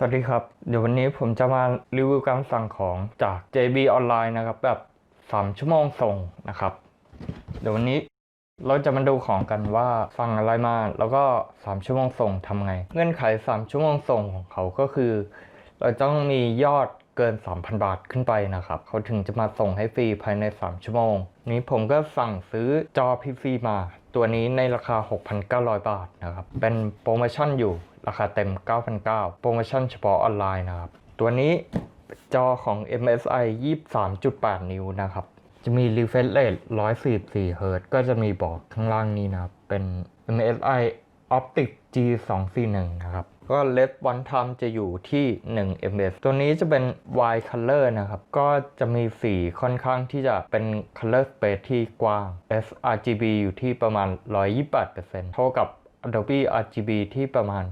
สวัสดีครับ เดี๋ยววันนี้ผมจะมารีวิวการสั่งของจาก JB ออนไลน์นะครับ แบบ 3 ชั่วโมงส่งนะครับ เดี๋ยววันนี้เราจะมาดูของกันว่าสั่งอะไรมา แล้วก็ 3 ชั่วโมงส่งทำไง เงื่อนไข 3 ชั่วโมงส่งของเขาก็คือ เราต้องมียอดเกิน 3,000 บาทขึ้นไปนะครับ เขาถึงจะมาส่งให้ฟรีภายใน 3 ชั่วโมง นี้ผมก็สั่งซื้อจอ PC มา ตัวนี้ในราคา 6,900 บาทนะครับ เป็นโปรโมชั่นอยู่ ราคาเต็ม 9,900 โปรโมชั่นเฉพาะออนไลน์นะครับ ตัวนี้จอของ MSI 23.8 นิ้วนะครับ จะมี refresh rate 144เฮิร์ก็จะมีบอกข้างล่างนี้นะครับ เป็น MSI Optic G241 นะครับ ก็ LED one time จะอยู่ที่ 1 ms ตัวนี้จะเป็น wide color นะครับ ก็จะมีสีค่อนข้างที่จะเป็น color space ที่กว้าง sRGB อยู่ที่ประมาณ 128%เท่ากับ Adobe RGB ที่ประมาณ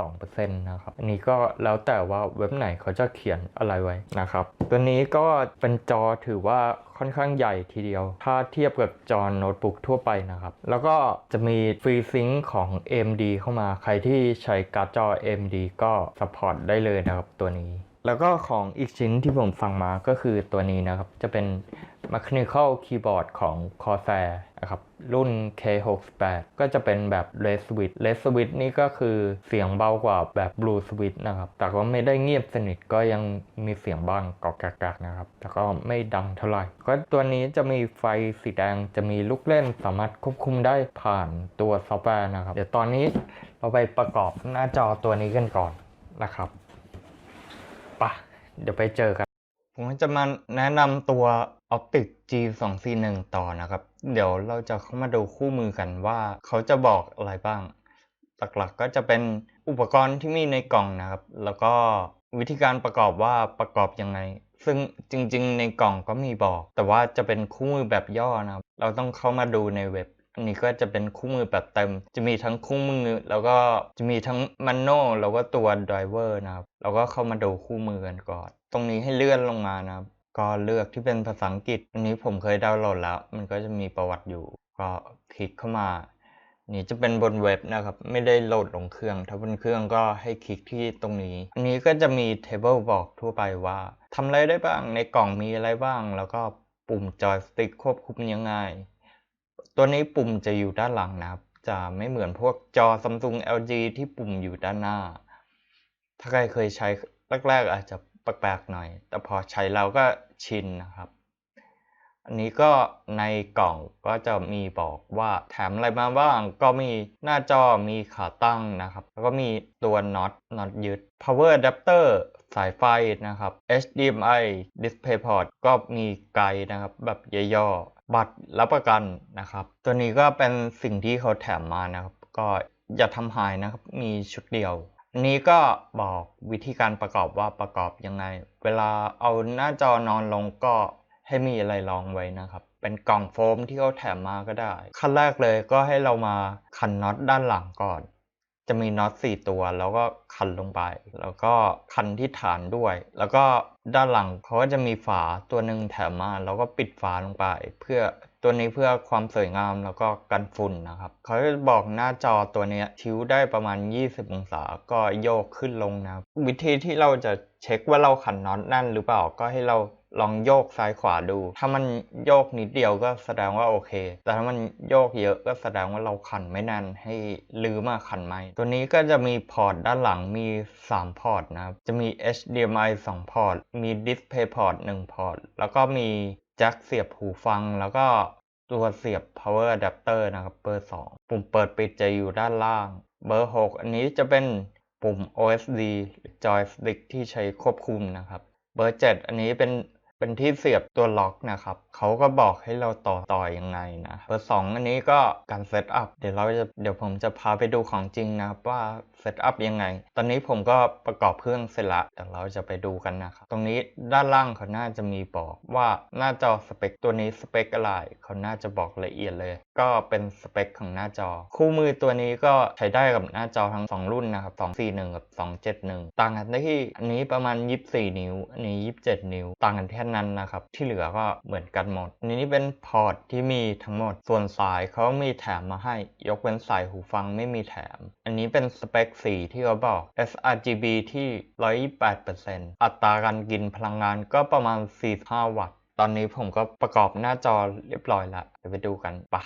92%นะครับ อันนี้ก็แล้วแต่ว่าเว็บไหนเขาจะเขียนอะไรไว้นะครับ ตัวนี้ก็เป็นจอถือว่าค่อนข้างใหญ่ทีเดียว ถ้าเทียบกับจอโน้ตบุ๊กทั่วไปนะครับ แล้วก็จะมีฟรีซิงของ AMD เข้ามา ใครที่ใช้การ์ดจอ AMD ก็สปอร์ตได้เลยนะครับตัวนี้ แล้วก็ของอีกชิ้นที่ผมสั่งมาก็คือตัวนี้นะครับ จะเป็น Mechanical Keyboard ของ Corsair นะครับรุ่น K68 ก็จะเป็นแบบ Red Switch Red Switch นี่ก็คือเสียงเบากว่าแบบ Blue Switch นะครับ แต่ก็ไม่ได้เงียบสนิทก็ยังมีเสียงบ้างกอกกักนะครับ แต่ก็ไม่ดังเท่าไหร่ ก็ตัวนี้จะมีไฟสีแดงจะมีลูกเล่นสามารถควบคุมได้ผ่านตัวซอฟต์แวร์นะครับ เดี๋ยวตอนนี้เราไปประกอบหน้าจอตัวนี้กันก่อนนะครับไปะเดี๋ยวไปเจอกัน ผมจะมาแนะนำตัว Optic G241 ต่อนะครับ เดี๋ยวเราจะเข้ามาดูคู่มือกันว่าเขาจะบอกอะไรบ้าง หลักๆก็จะเป็นอุปกรณ์ที่มีในกล่องนะครับ แล้วก็วิธีการประกอบว่าประกอบยังไง ซึ่งจริงๆ ในกล่องก็มีบอก แต่ว่าจะเป็นคู่มือแบบย่อนะครับ เราต้องเข้ามาดูในเว็บ อันนี้ก็จะเป็นคู่มือแบบเต็ม จะมีทั้งคู่มือ แล้วก็จะมีทั้งมันโนแล้วก็ตัวไดรเวอร์นะครับ เราก็เข้ามาดูคู่มือกันก่อน ตรงนี้ให้เลื่อนลงมานะครับ ก็เลือกที่เป็นภาษาอังกฤษ อันนี้ผมเคยดาวน์โหลดแล้ว มันก็จะมีประวัติอยู่ ก็คลิกเข้ามา นี่จะเป็นบนเว็บนะครับ ไม่ได้โหลดลงเครื่อง ถ้าบนเครื่องก็ให้คลิกที่ตรงนี้ อันนี้ก็จะมีเทเบิลบอกทั่วไปว่าทำอะไรได้บ้าง ในกล่องมีอะไรบ้าง แล้วก็ปุ่มจอยสติ๊กควบคุมยังไง ตัวนี้ปุ่มจะอยู่ด้านหลังนะครับ จะไม่เหมือนพวกจอ Samsung LG ที่ปุ่มอยู่ด้านหน้า ถ้าใครเคยใช้แรกๆอาจจะแปลกๆหน่อย แต่พอใช้แล้วก็ ชินนะครับ อันนี้ก็ในกล่องก็จะมีบอกว่าแถมอะไรมาบ้างก็มีหน้าจอมีขาตั้งนะครับ แล้วก็มีตัวน็อตน็อตยึด power adapter สายไฟนะครับ HDMI DisplayPort ก็มีไกด์นะครับ แบบย่อๆบัตรรับประกันนะครับ ตัวนี้ก็เป็นสิ่งที่เขาแถมมานะครับ ก็อย่าทำหายนะครับ มีชุดเดียว อันนี้ก็บอกวิธีการประกอบว่าประกอบยังไง เวลาเอาหน้าจอนอนลงก็ให้มีอะไรรองไว้นะครับ เป็นกล่องโฟมที่เขาแถมมาก็ได้ ขั้นแรกเลยก็ให้เรามาขันน็อตด้านหลังก่อน จะมีน็อต4ตัวแล้วก็ขันลงไป แล้วก็ขันที่ฐานด้วย แล้วก็ด้านหลังเขาก็จะมีฝาตัวหนึ่งแถมมา แล้วก็ปิดฝาลงไป เพื่อ ตัวนี้เพื่อความสวยงามแล้วก็กันฝุ่นนะครับ เขาจะบอกหน้าจอตัวนี้ทิ้วได้ประมาณ 20 องศาก็โยกขึ้นลงนะครับ วิธีที่เราจะเช็คว่าเราขันน็อตแน่นหรือเปล่าก็ให้เราลองโยกซ้ายขวาดู ถ้ามันโยกนิดเดียวก็แสดงว่าโอเค แต่ถ้ามันโยกเยอะก็แสดงว่าเราขันไม่แน่นให้ลืมมาขันใหม่ตัวนี้ก็จะมีพอร์ตด้านหลังมี 3 พอร์ตนะครับ จะมี HDMI 2 พอร์ต มี DisplayPort 1 พอร์ต แล้วก็มีแจ็คเสียบหูฟัง แล้วก็ ตัวเสียบ power adapter นะครับ เบอร์ 2 ปุ่มเปิดปิดจะอยู่ด้านล่าง เบอร์ 6 อันนี้จะเป็นปุ่ม OSD joystick ที่ใช้ควบคุมนะครับ เบอร์ 7 อันนี้เป็น เป็นที่เสียบตัวล็อกนะครับเขาก็บอกให้เราต่อต่อยังไงนะเบอร์2อันนี้ก็การเซตอัพเดี๋ยวเราจะเดี๋ยวผมจะพาไปดูของจริงนะครับว่าเซตอัพยังไง ตอนนี้ผมก็ประกอบเครื่องเสร็จละเดี๋ยวเราจะไปดูกันนะครับตรงนี้ด้านล่างเขาน่าจะมีบอกว่าหน้าจอสเปคตัวนี้สเปคอะไรเขาน่าจะบอกละเอียดเลย ก็เป็นสเปคของหน้าจอ คู่มือตัวนี้ก็ใช้ได้กับหน้าจอทั้ง 2 รุ่นนะครับ241 กับ 271 ต่างกันที่อันนี้ประมาณ 24 นิ้วอันนี้ 27 นิ้ว ต่างกันแค่นั้นนะครับ ที่เหลือก็เหมือนกันหมดนี่นี้เป็นพอร์ตที่มีทั้งหมด ส่วนสายเขามีแถมมาให้ ยกเว้นสายหูฟังไม่มีแถม อันนี้เป็นสเปคสีที่เขาบอก sRGB ที่ 128%อัตราการกินพลังงานก็ประมาณ 45 วัตต์ ตอนนี้ผมก็ประกอบหน้าจอเรียบร้อยแล้วเดี๋ยวไปดูกันปะ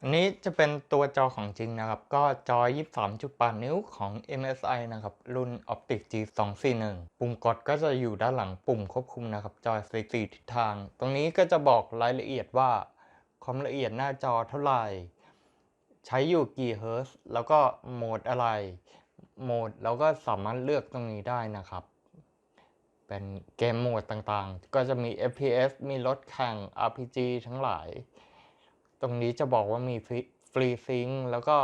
อันนี้จะเป็นตัวจอของจริงนะครับ ก็จอ 23.8 นิ้วของ MSI นะครับ รุ่น Optic G241 ปุ่มกดก็จะอยู่ด้านหลังปุ่มควบคุมนะครับ จอย4ทิศทาง ตรงนี้ก็จะบอกรายละเอียดว่า ความละเอียดหน้าจอเท่าไหร่ ใช้อยู่กี่เฮิร์ตซ์แล้วก็โหมดอะไรโหมดเราก็สามารถเลือกตรงนี้ได้นะครับ เป็นเกมโหมดต่างๆ ก็จะมี FPS มีรถแข่ง RPG ทั้งหลาย ตรงนี้จะบอกว่ามีฟรีซิงแล้วก็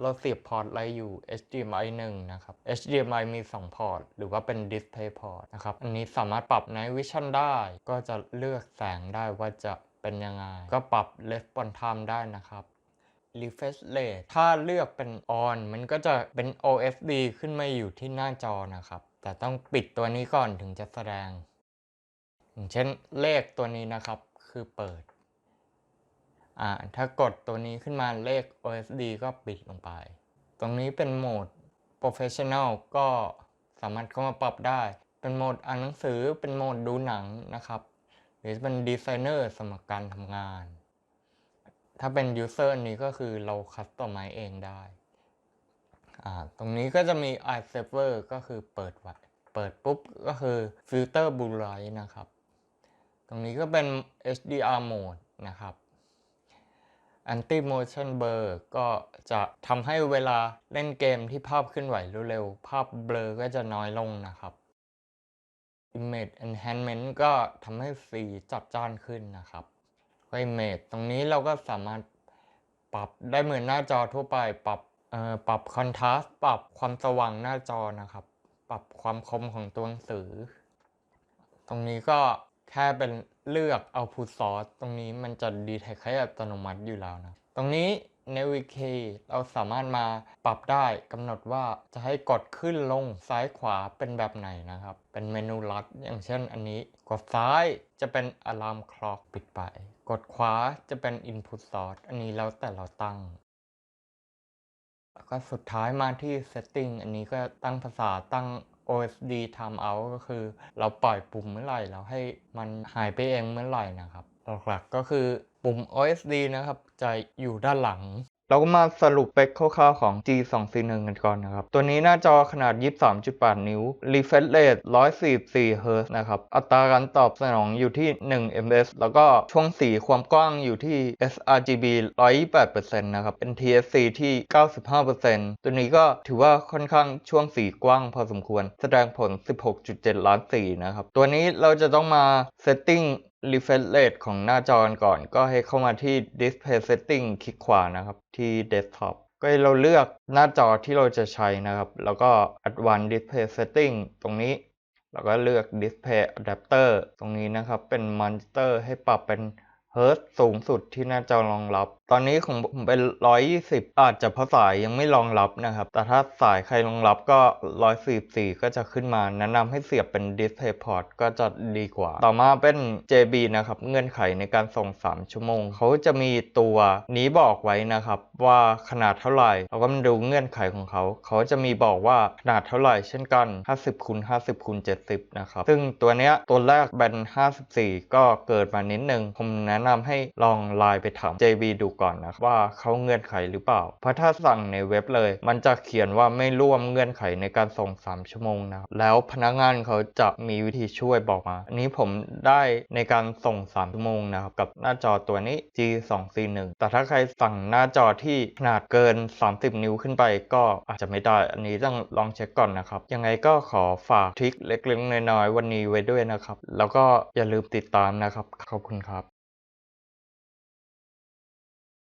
เราเสียบพอร์ตอะไรอยู่ HDMI 1 นะครับ HDMI มี 2 พอร์ต หรือว่าเป็น Display Port นะครับ อันนี้สามารถปรับ Night Vision ได้ ก็จะเลือกแสงได้ว่าจะเป็นยังไง ก็ปรับ Response Time ได้นะครับ Refresh Rate ถ้าเลือกเป็น On มันก็จะเป็น OSD ขึ้นมาอยู่ที่หน้าจอนะครับ แต่ต้องปิดตัวนี้ก่อนถึงจะแสดง อย่างเช่นเลขตัวนี้นะครับ คือเปิด อ่าถ้ากดตัวนี้ขึ้นมาเลข OSD ก็ปิดลงไป ตรงนี้เป็นโหมด Professional ก็สามารถเข้ามาปรับได้ เป็นโหมดอ่านหนังสือเป็นโหมดดูหนังนะครับ หรือเป็นดีไซเนอร์สำหรับการทำงาน ถ้าเป็น User อันนี้ก็คือเราคัสตอมไมเองได้อ่าตรงนี้ก็จะมี Eye Saver ก็คือเปิดไว้เปิดปุ๊บก็คือฟิลเตอร์ Blue Light นะครับ ตรงนี้ก็เป็น HDR Mode นะครับ Anti Motion Blur ก็จะทำให้เวลาเล่นเกมที่ภาพเคลื่อนไหวเร็วๆ ภาพเบลอก็จะน้อยลงนะครับ Image Enhancement ก็ทำให้สีจัดจ้านขึ้นนะครับ Image ตรงนี้เราก็สามารถปรับได้เหมือนหน้าจอทั่วไป ปรับเอ่อปรับ Contrast ปรับความสว่างหน้าจอนะครับ ปรับความคมของตัวหนังสือ ตรงนี้ก็แค่เป็น เลือก output source ตรงนี้มันจะ detect ให้อัตโนมัติอยู่แล้วนะ ตรงนี้ navigate เราสามารถมาปรับได้กำหนดว่าจะให้กดขึ้นลงซ้ายขวาเป็นแบบไหนนะครับ เป็นเมนูลัด อย่างเช่นอันนี้ กดซ้ายจะเป็น alarm clock ปิดไป กดขวาจะเป็น input source อันนี้แล้วแต่เราตั้งแล้วก็สุดท้ายมาที่ setting อันนี้ก็ตั้งภาษาตั้ง OSD timeout ก็คือ เราปล่อยปุ่มเมื่อไหร่เราให้มันหายไปเองเมื่อไหร่นะครับหลักๆก็คือปุ่ม OSD นะครับ จะอยู่ด้านหลัง เราก็มาสรุปเปคคร่าวๆของ G241 กันก่อนนะครับ ตัวนี้หน้าจอขนาด 23.8 นิ้ว refresh rate 144 Hz นะครับ อัตราการตอบสนองอยู่ที่ 1 ms แล้วก็ช่วงสีความกว้างอยู่ที่ sRGB 128%นะครับ เป็น TSC ที่ 95%ตัวนี้ก็ถือว่าค่อนข้างช่วงสีกว้างพอสมควร แสดงผล 16.7 ล้านสีนะครับ ตัวนี้เราจะต้องมา setting refresh rate ของหน้าจอกันก่อน ก็ให้เข้ามาที่ display setting คลิกขวานะครับที่ desktop ก็ให้เราเลือกหน้าจอที่เราจะใช้นะครับ แล้วก็ advanced display setting ตรงนี้ แล้วก็เลือก display adapter ตรงนี้นะครับ เป็น monitor ให้ปรับเป็นเฮิร์ตสูงสุดที่หน้าจอรองรับ ตอนนี้ของผมเป็น 120 อาจจะเพราะสายยังไม่รองรับนะครับ แต่ถ้าสายใครรองรับก็ 144 ก็จะขึ้นมา แนะนำให้เสียบเป็น display port ก็จะดีกว่า ต่อมาเป็น JB นะครับ เงื่อนไขในการส่ง 3 ชั่วโมง เขาจะมีตัวนี้บอกไว้นะครับ ว่าขนาดเท่าไหร่ เราก็มาดูเงื่อนไขของเขา เขาจะมีบอกว่าขนาดเท่าไหร่ เช่นกัน 50คูณ50คูณ70 นะครับ ซึ่งตัวเนี้ยตัวแรกเป็น 54 ก็เกิดมานิดนึง ผมแนะนำให้ลองไลน์ไปถาม JB ดูก่อนนะว่าเขาเงื่อนไขหรือเปล่า เพราะถ้าสั่งในเว็บเลย มันจะเขียนว่าไม่ร่วมเงื่อนไขในการส่ง 3 ชั่วโมงนะแล้วพนักงานเขาจะมีวิธีช่วยบอกมาอันนี้ผมได้ในการส่ง 3 ชั่วโมงนะครับกับหน้าจอตัวนี้ G241 แต่ถ้าใครสั่งหน้าจอที่ขนาดเกิน 30 นิ้วขึ้นไปก็อาจจะไม่ได้ อันนี้ต้องลองเช็คก่อนนะครับ ยังไงก็ขอฝากทริคเล็กๆน้อยๆวันนี้ไว้ด้วยนะครับ แล้วก็อย่าลืมติดตามนะครับ ขอบคุณครับ